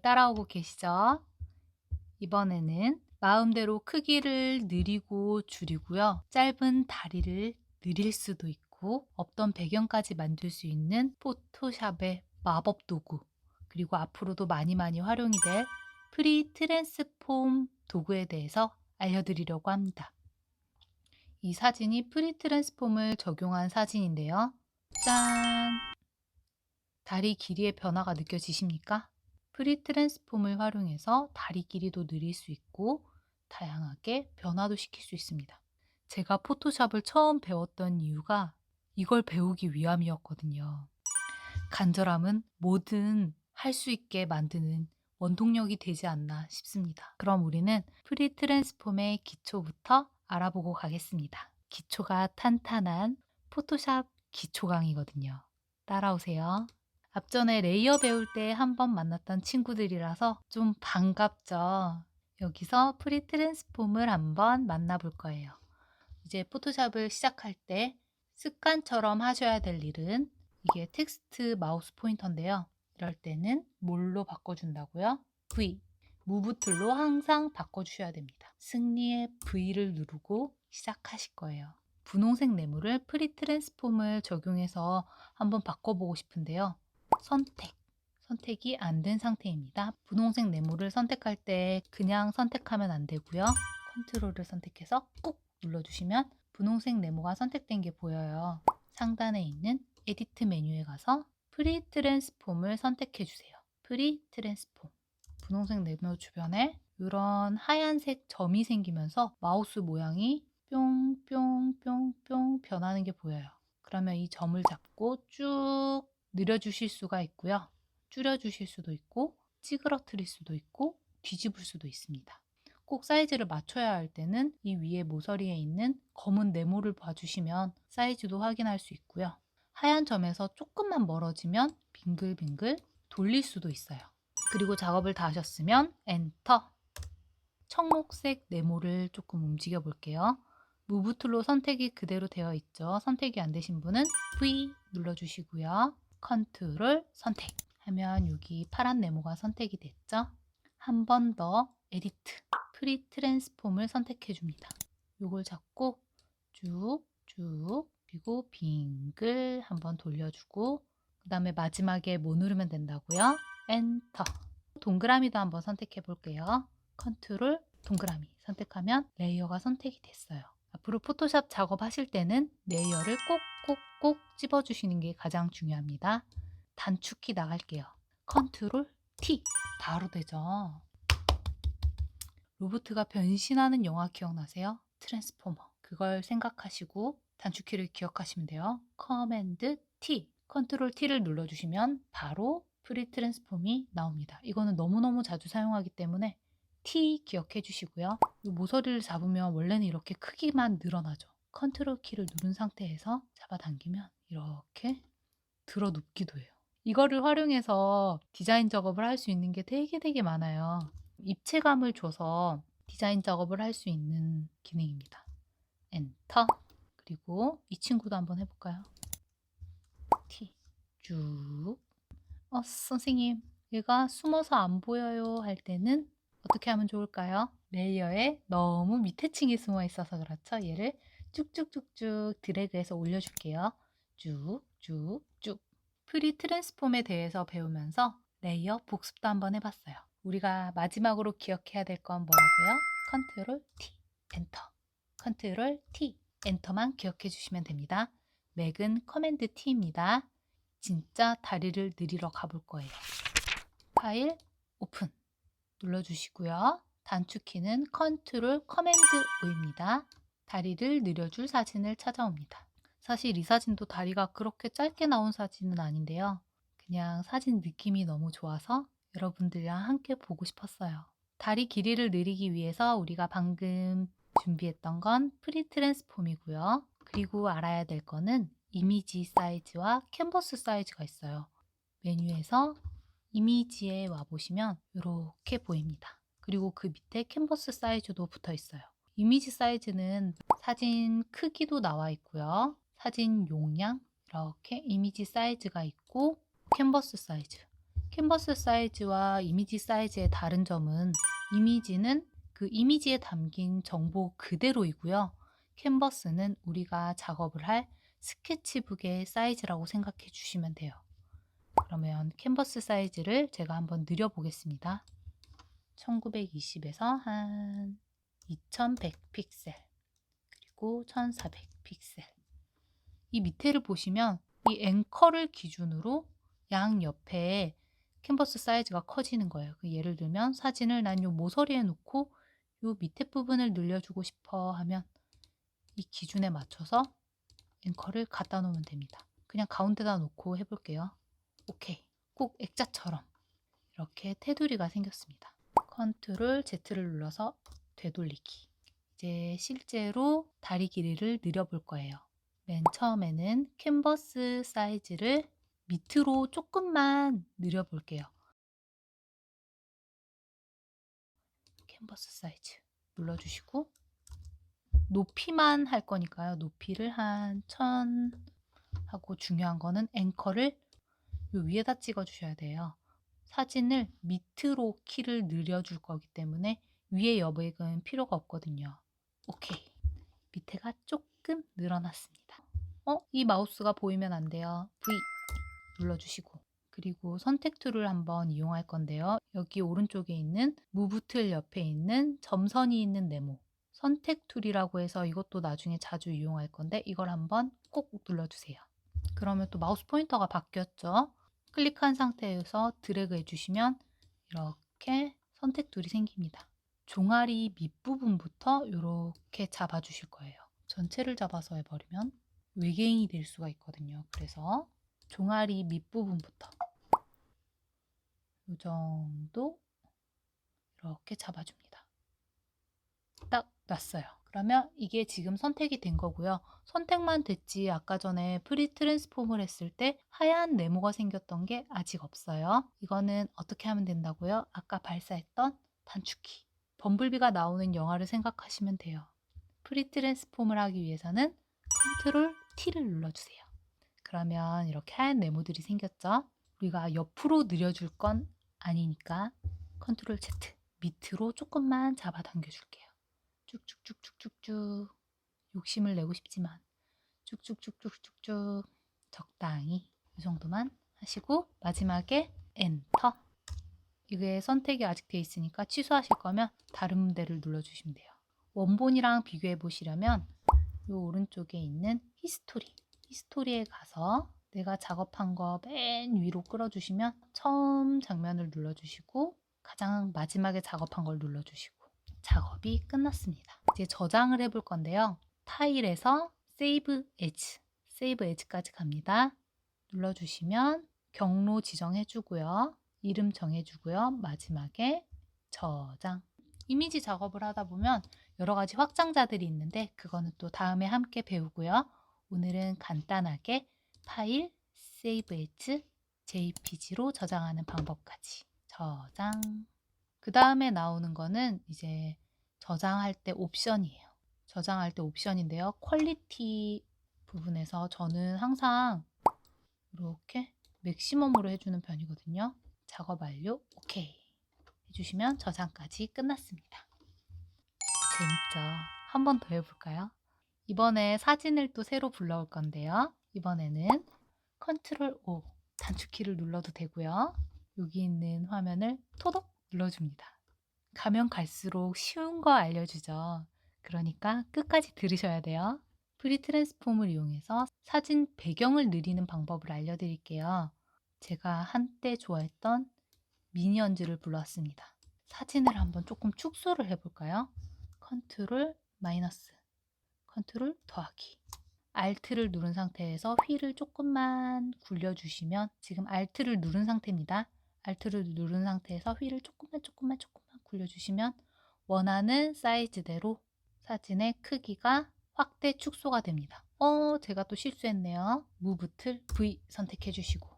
따라오고 계시죠? 이번에는 마음대로 크기를 느리고 줄이고요. 짧은 다리를 느릴 수도 있고 없던 배경까지 만들 수 있는 포토샵의 마법 도구 그리고 앞으로도 많이 많이 활용이 될 프리 트랜스폼 도구에 대해서 알려드리려고 합니다. 이 사진이 프리 트랜스폼을 적용한 사진인데요. 짠! 다리 길이의 변화가 느껴지십니까? 프리 트랜스폼을 활용해서 다리 길이도 늘릴 수 있고 다양하게 변화도 시킬 수 있습니다. 제가 포토샵을 처음 배웠던 이유가 이걸 배우기 위함이었거든요. 간절함은 뭐든 할 수 있게 만드는 원동력이 되지 않나 싶습니다. 그럼 우리는 프리 트랜스폼의 기초부터 알아보고 가겠습니다. 기초가 탄탄한 포토샵 기초 강의거든요. 따라오세요. 앞전에 레이어 배울 때 한 번 만났던 친구들이라서 좀 반갑죠. 여기서 프리 트랜스폼을 한번 만나볼 거예요. 이제 포토샵을 시작할 때 습관처럼 하셔야 될 일은 이게 텍스트 마우스 포인터인데요. 이럴 때는 뭘로 바꿔준다고요? V. 무브 툴로 항상 바꿔주셔야 됩니다. 승리의 V를 누르고 시작하실 거예요. 분홍색 네모를 프리 트랜스폼을 적용해서 한번 바꿔보고 싶은데요. 선택. 선택이 안 된 상태입니다. 분홍색 네모를 선택할 때 그냥 선택하면 안 되고요. 컨트롤을 선택해서 꾹 눌러주시면 분홍색 네모가 선택된 게 보여요. 상단에 있는 에디트 메뉴에 가서 프리 트랜스폼을 선택해 주세요. 프리 트랜스폼. 분홍색 네모 주변에 이런 하얀색 점이 생기면서 마우스 모양이 뿅뿅뿅뿅 변하는 게 보여요. 그러면 이 점을 잡고 쭉 늘려주실 수가 있고요. 줄여주실 수도 있고 찌그러뜨릴 수도 있고 뒤집을 수도 있습니다. 꼭 사이즈를 맞춰야 할 때는 이 위에 모서리에 있는 검은 네모를 봐주시면 사이즈도 확인할 수 있고요. 하얀 점에서 조금만 멀어지면 빙글빙글 돌릴 수도 있어요. 그리고 작업을 다 하셨으면 엔터 청록색 네모를 조금 움직여 볼게요. 무브 툴로 선택이 그대로 되어 있죠. 선택이 안 되신 분은 V 눌러주시고요. 컨트롤 선택 하면 여기 파란 네모가 선택이 됐죠. 한 번 더 에디트 프리 트랜스폼을 선택해 줍니다. 이걸 잡고 쭉 쭉 그리고 빙글 한번 돌려주고 그 다음에 마지막에 뭐 누르면 된다고요? 엔터 동그라미도 한번 선택해 볼게요. 컨트롤 동그라미 선택하면 레이어가 선택이 됐어요. 앞으로 포토샵 작업하실 때는 레이어를 꼭꼭꼭 집어주시는 게 가장 중요합니다. 단축키 나갈게요. 컨트롤 T 바로 되죠. 로보트가 변신하는 영화 기억나세요? 트랜스포머. 그걸 생각하시고 단축키를 기억하시면 돼요. 커맨드 T. 컨트롤 T를 눌러주시면 바로 프리 트랜스폼이 나옵니다. 이거는 너무너무 자주 사용하기 때문에 T 기억해 주시고요. 모서리를 잡으면 원래는 이렇게 크기만 늘어나죠. 컨트롤 키를 누른 상태에서 잡아당기면 이렇게 들어 눕기도 해요. 이거를 활용해서 디자인 작업을 할 수 있는 게 되게 되게 많아요. 입체감을 줘서 디자인 작업을 할 수 있는 기능입니다. 엔터. 그리고 이 친구도 한번 해볼까요? T. 쭉. 어, 선생님, 얘가 숨어서 안 보여요 할 때는 어떻게 하면 좋을까요? 레이어에 너무 밑에 층이 숨어 있어서 그렇죠. 얘를 쭉쭉쭉쭉 드래그해서 올려줄게요. 쭉쭉쭉. 프리 트랜스폼에 대해서 배우면서 레이어 복습도 한번 해봤어요. 우리가 마지막으로 기억해야 될 건 뭐라고요? 컨트롤 T, 엔터. 컨트롤 T, 엔터만 기억해 주시면 됩니다. 맥은 커맨드 T입니다. 진짜 다리를 느리러 가볼 거예요. 파일 오픈 눌러주시고요. 단축키는 컨트롤 커맨드 O입니다. 다리를 느려줄 사진을 찾아옵니다. 사실 이 사진도 다리가 그렇게 짧게 나온 사진은 아닌데요. 그냥 사진 느낌이 너무 좋아서 여러분들이랑 함께 보고 싶었어요. 다리 길이를 늘리기 위해서 우리가 방금 준비했던 건 프리 트랜스폼이고요. 그리고 알아야 될 거는 이미지 사이즈와 캔버스 사이즈가 있어요. 메뉴에서 이미지에 와보시면 이렇게 보입니다. 그리고 그 밑에 캔버스 사이즈도 붙어 있어요. 이미지 사이즈는 사진 크기도 나와 있고요. 사진 용량 이렇게 이미지 사이즈가 있고 캔버스 사이즈 캔버스 사이즈와 이미지 사이즈의 다른 점은 이미지는 그 이미지에 담긴 정보 그대로이고요. 캔버스는 우리가 작업을 할 스케치북의 사이즈라고 생각해 주시면 돼요. 그러면 캔버스 사이즈를 제가 한번 늘려 보겠습니다. 1920에서 한 2100 픽셀 그리고 1400 픽셀 이 밑에를 보시면 이 앵커를 기준으로 양 옆에 캔버스 사이즈가 커지는 거예요. 그 예를 들면 사진을 난 요 모서리에 놓고 요 밑에 부분을 늘려주고 싶어 하면 이 기준에 맞춰서 앵커를 갖다 놓으면 됩니다. 그냥 가운데다 놓고 해볼게요. 오케이. 꼭 액자처럼 이렇게 테두리가 생겼습니다. 컨트롤 Z를 눌러서 되돌리기. 이제 실제로 다리 길이를 늘려볼 거예요. 맨 처음에는 캔버스 사이즈를 밑으로 조금만 늘려볼게요. 캔버스 사이즈 눌러주시고 높이만 할 거니까요. 높이를 한 1000 하고 중요한 거는 앵커를 요 위에다 찍어 주셔야 돼요. 사진을 밑으로 키를 늘려줄 거기 때문에 위에 여백은 필요가 없거든요. 오케이. 밑에가 조금 늘어났습니다. 어? 이 마우스가 보이면 안 돼요. V 눌러주시고 그리고 선택 툴을 한번 이용할 건데요. 여기 오른쪽에 있는 무브 틀 옆에 있는 점선이 있는 네모 선택 툴이라고 해서 이것도 나중에 자주 이용할 건데 이걸 한번 꼭 눌러주세요. 그러면 또 마우스 포인터가 바뀌었죠. 클릭한 상태에서 드래그 해주시면 이렇게 선택 툴이 생깁니다. 종아리 밑부분부터 이렇게 잡아주실 거예요. 전체를 잡아서 해버리면 외계인이 될 수가 있거든요. 그래서 종아리 밑부분부터 이 정도 이렇게 잡아줍니다. 딱 놨어요. 그러면 이게 지금 선택이 된 거고요. 선택만 됐지 아까 전에 프리 트랜스폼을 했을 때 하얀 네모가 생겼던 게 아직 없어요. 이거는 어떻게 하면 된다고요? 아까 발사했던 단축키. 범블비가 나오는 영화를 생각하시면 돼요. 프리 트랜스폼을 하기 위해서는 컨트롤 T를 눌러주세요. 그러면 이렇게 하얀 네모들이 생겼죠? 우리가 옆으로 늘려줄 건 아니니까 컨트롤 Z 밑으로 조금만 잡아당겨 줄게요. 쭉쭉쭉쭉쭉쭉 욕심을 내고 싶지만 쭉쭉쭉쭉쭉쭉 적당히 이 정도만 하시고 마지막에 엔터 이게 선택이 아직 돼 있으니까 취소하실 거면 다른 데를 눌러주시면 돼요. 원본이랑 비교해 보시려면 이 오른쪽에 있는 히스토리 히스토리에 가서 내가 작업한 거 맨 위로 끌어주시면 처음 장면을 눌러주시고 가장 마지막에 작업한 걸 눌러주시고 작업이 끝났습니다. 이제 저장을 해볼 건데요. 파일에서 Save As, Save As까지 갑니다. 눌러주시면 경로 지정해주고요. 이름 정해주고요. 마지막에 저장. 이미지 작업을 하다 보면 여러 가지 확장자들이 있는데 그거는 또 다음에 함께 배우고요. 오늘은 간단하게 파일 Save As JPG로 저장하는 방법까지 저장 그 다음에 나오는 거는 이제 저장할 때 옵션이에요. 저장할 때 옵션인데요. 퀄리티 부분에서 저는 항상 이렇게 맥시멈으로 해주는 편이거든요. 작업 완료, 오케이 해주시면 저장까지 끝났습니다. 재밌죠? 한 번 더 해볼까요? 이번에 사진을 또 새로 불러올 건데요. 이번에는 컨트롤 O 단축키를 눌러도 되고요. 여기 있는 화면을 토독 눌러줍니다. 가면 갈수록 쉬운 거 알려주죠. 그러니까 끝까지 들으셔야 돼요. 프리 트랜스폼을 이용해서 사진 배경을 느리는 방법을 알려드릴게요. 제가 한때 좋아했던 미니언즈를 불러왔습니다. 사진을 한번 조금 축소를 해볼까요? 컨트롤 마이너스, 컨트롤 더하기. 알트를 누른 상태에서 휠을 조금만 굴려주시면 지금 알트를 누른 상태입니다. 알트를 누른 상태에서 휠을 조금만 조금만 조금만 굴려주시면 원하는 사이즈대로 사진의 크기가 확대 축소가 됩니다. 어, 제가 또 실수했네요. 무브 틀 V 선택해 주시고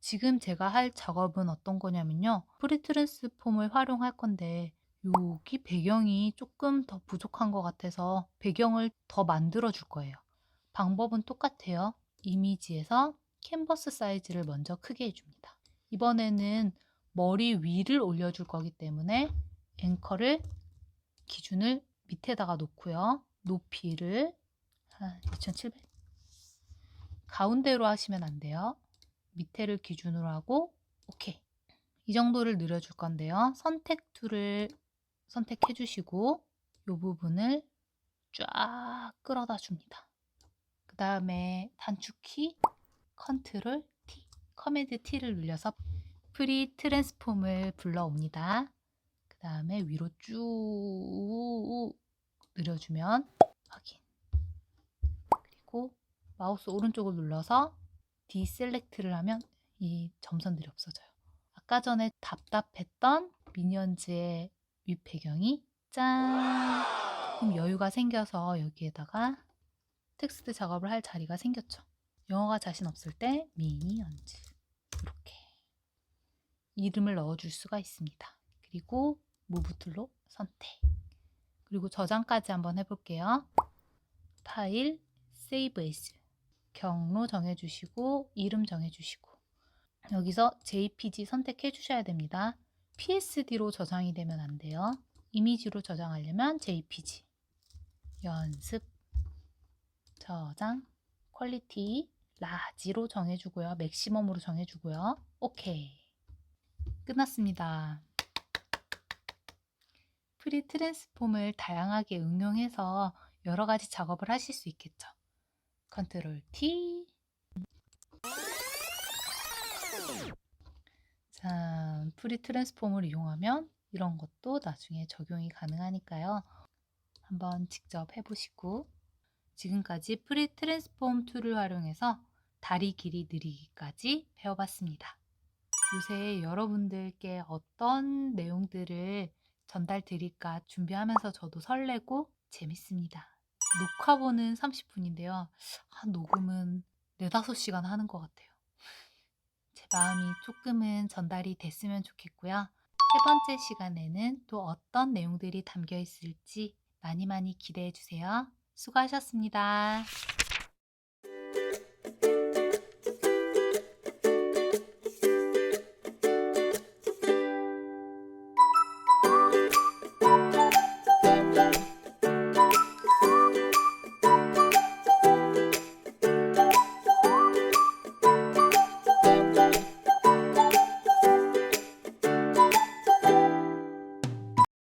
지금 제가 할 작업은 어떤 거냐면요. 프리트랜스폼을 활용할 건데 여기 배경이 조금 더 부족한 것 같아서 배경을 더 만들어 줄 거예요. 방법은 똑같아요. 이미지에서 캔버스 사이즈를 먼저 크게 해줍니다. 이번에는 머리 위를 올려줄 거기 때문에 앵커를 기준을 밑에다가 놓고요. 높이를 한 2700. 가운데로 하시면 안 돼요. 밑에를 기준으로 하고 오케이. 이 정도를 늘려줄 건데요. 선택 툴을 선택해 주시고 이 부분을 쫙 끌어다 줍니다. 그 다음에 단축키 컨트롤 커맨드 T를 눌려서 프리 트랜스폼을 불러옵니다. 그 다음에 위로 쭉 늘려주면 확인. 그리고 마우스 오른쪽을 눌러서 디셀렉트를 하면 이 점선들이 없어져요. 아까 전에 답답했던 미니언즈의 윗 배경이 짠! 조금 여유가 생겨서 여기에다가 텍스트 작업을 할 자리가 생겼죠. 영어가 자신 없을 때 미니언즈 이렇게 이름을 넣어줄 수가 있습니다. 그리고 무브 툴로 선택 그리고 저장까지 한번 해볼게요. 파일 세이브 에스 경로 정해주시고 이름 정해주시고 여기서 JPG 선택해 주셔야 됩니다. PSD로 저장이 되면 안 돼요. 이미지로 저장하려면 JPG 연습 저장 퀄리티 라지로 정해주고요. 맥시멈으로 정해주고요. 오케이 끝났습니다. 프리 트랜스폼을 다양하게 응용해서 여러 가지 작업을 하실 수 있겠죠. 컨트롤 T 자, 프리 트랜스폼을 이용하면 이런 것도 나중에 적용이 가능하니까요. 한번 직접 해보시고 지금까지 프리 트랜스폼 툴을 활용해서 다리 길이 늘리기까지 배워봤습니다. 요새 여러분들께 어떤 내용들을 전달 드릴까 준비하면서 저도 설레고 재밌습니다. 녹화본은 30분인데요. 한 녹음은 4, 5시간 하는 것 같아요. 제 마음이 조금은 전달이 됐으면 좋겠고요. 세 번째 시간에는 또 어떤 내용들이 담겨 있을지 많이 많이 기대해 주세요. 수고하셨습니다.